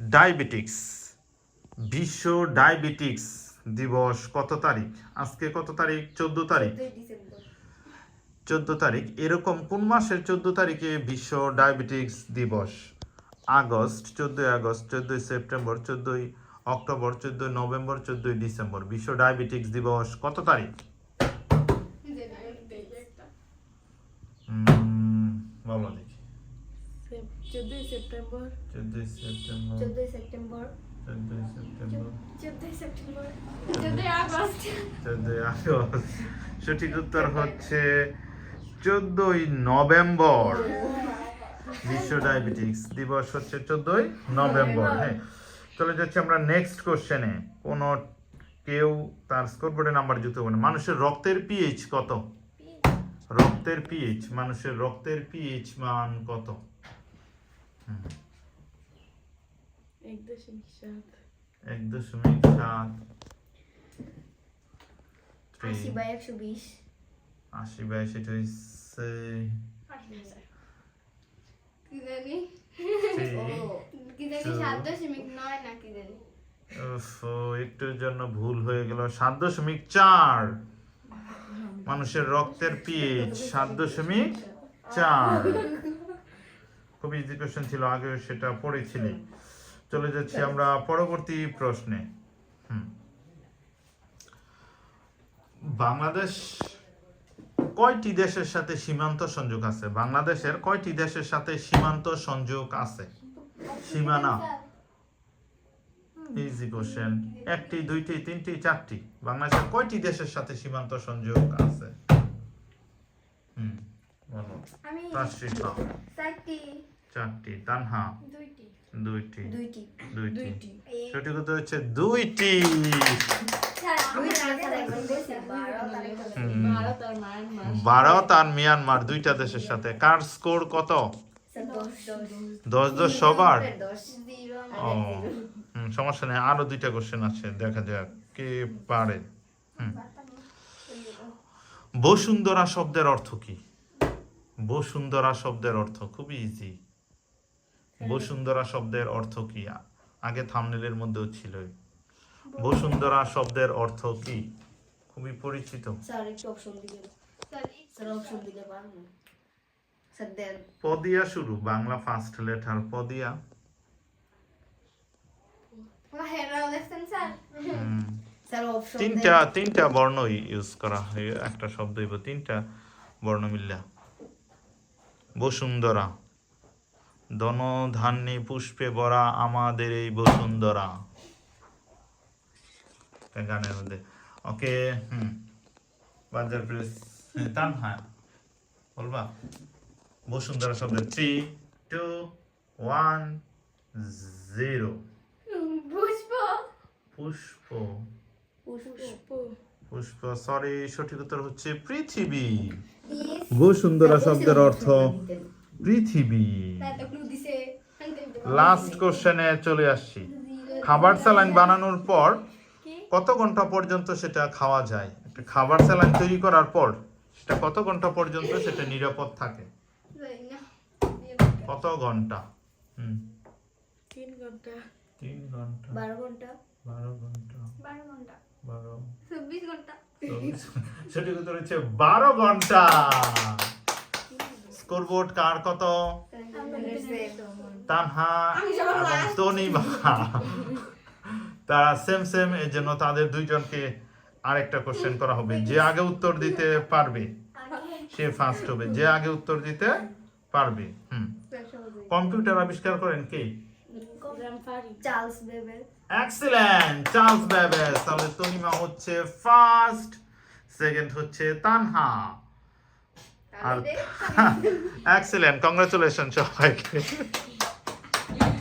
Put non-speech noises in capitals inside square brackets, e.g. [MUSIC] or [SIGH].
Diabetics বিশ্ব diabetics দিবস কত তারিখ? আজকে কত তারিখ? চোদ্দ তারিখ। চোদ্দ তারিখ। এরকম কোন মাসের চোদ্দ তারিখে বিশ্ব ডায়াবেটিক্স দিবস? আগস্ট চোদ্দোই আগস্ট চোদ্দোই সেপ্টেম্বর চোদ্দোই অক্টোবর চোদ্দোই নভেম্বর চোদ্দোই ডিসেম্বর। বিশ্ব ডায়াবেটিক্স দিবস কত তারিখ? বলো দেখি। চোদ্দই সেপ্টেম্বর। চোদ্দোই সেপ্টেম্বর। চোদ্দই সেপ্টেম্বর। চোদ্দোই সেপ্টেম্বর। চোদ্দই সেপ্টেম্বর। চোদ্দই আগস্ট। চোদ্দোই আগস্ট। সঠিক উত্তর হচ্ছে চোদ্দোই নভেম্বর। বিশ্ব ডায়াবেটিক্স দিবস হচ্ছে চোদ্দোই নভেম্বর হ্যাঁ। চলে যাচ্ছি আমরা নেক্সট কোশ্চেনে কোন কেউ তার স্কোরবোর্ডে নাম্বার যুক্ত করে মানুষের রক্তের পিএইচ কত? রক্তের পিএইচ মানুষের রক্তের পিএইচ মান কত? এক দশমিক সাত। এক দশমিক সাত। আশি বাই একশো বিশ। আশি বাই সেটা হচ্ছে কি জানি? কি জানি সাত দশমিক নয় না কি জানি। ও, একটুর জন্য ভুল হয়ে গেল। সাত দশমিক চার। মানুষের রক্তের পিএইচ সাত দশমিক চার। খুব ইজি কোশ্চেন ছিল, আগে সেটা পড়েছিলি। চলে যাচ্ছি আমরা পরবর্তী প্রশ্নে। বাংলাদেশ কয়টি দেশের সাথে সীমান্ত সংযোগ আছে? বাংলাদেশের কয়টি দেশের সাথে সীমান্ত সংযোগ আছে? সীমানা। ইজি কোশ্চেন একটি, দুইটি, তিনটি, চারটি। বাংলাদেশের কয়টি দেশের সাথে সীমান্ত সংযোগ আছে? হুম। বলো আমি তাসরিফা চারটি। চারটি। তানহা? দুইটি। দুইটি। দুইটি। দুইটি। দুইটি। সঠিক উত্তর হচ্ছে দুইটি। ভারত আর মায়ানমার। ভারত আর মিয়ানমার দুইটা দেশের সাথে। কার স্কোর কত? দশ। দশ সবার? ও হুম, সমস্যা নেই। আরও দুইটা কোশ্চেন আছে। দেখা যাক কে পারে। হুম। বসুন্ধরা শব্দের অর্থ কি? বসুন্ধরা শব্দের অর্থ খুবই ইজি বসুন্ধরা শব্দের অর্থ কি? আগে থামনেলের মধ্যেও ছিল বসুন্ধরা শব্দের অর্থ কি? খুবই পরিচিত। স্যার একটু অপশন দিলে স্যার অপশন দিলে পারব। স্যার দেন। পদিয়া শুরু বাংলা ফার্স্ট লেটার পদিয়া। স্যার। হুম, তিনটা তিনটা বর্ণ ইউজ করা হয়। একটা শব্দ তিনটা বর্ণ মিল্লা বসুন্ধরা। ধন ধান্যে পুষ্পে ভরা আমাদের এই বসুন্ধরা। গানের মধ্যে। ওকে হুম। বাজার প্রেস তান হ্যাঁ। বলবা? বসুন্ধরা শব্দ থ্রি টু ওয়ান জিরো পুষ্প। পুষ্প। পুষ্প। পুষ্প সরি সঠিক উত্তর হচ্ছে পৃথিবী। বসুন্ধরা শব্দের অর্থ পৃথিবী। লাস্ট কোশ্চেনে চলে আসছি। খাবার স্যালাইন বানানোর পর কত ঘণ্টা পর্যন্ত সেটা খাওয়া যায়? একটা খাবার স্যালাইন তৈরি করার পর সেটা কত ঘণ্টা পর্যন্ত সেটা নিরাপদ থাকে? কত ঘণ্টা? হুম। তিন ঘণ্টা। তিন ঘণ্টা। বারো ঘণ্টা। বারো ঘণ্টা। বারো ঘণ্টা। বারো। চব্বিশ ঘণ্টা। সঠিক উত্তর হচ্ছে বারো ঘণ্টা। স্কোরবোর্ড কার কত? তানহা তনিমা তারা সেম সেম, এর জন্য তাদের দুইজনকে আরেকটা কোশ্চেন করা হবে। যে আগে উত্তর দিতে পারবে, সে ফার্স্ট হবে। যে আগে উত্তর দিতে পারবে, হুম। কম্পিউটার আবিষ্কার করেন কে? Charles Babbage excellent Charles Babbage তাহলে তনিমা হচ্ছে ফার্স্ট সেকেন্ড হচ্ছে তানহা। আর [LAUGHS] এক্সিলেন্ট কংগ্রাচুলেশন সবাইকে।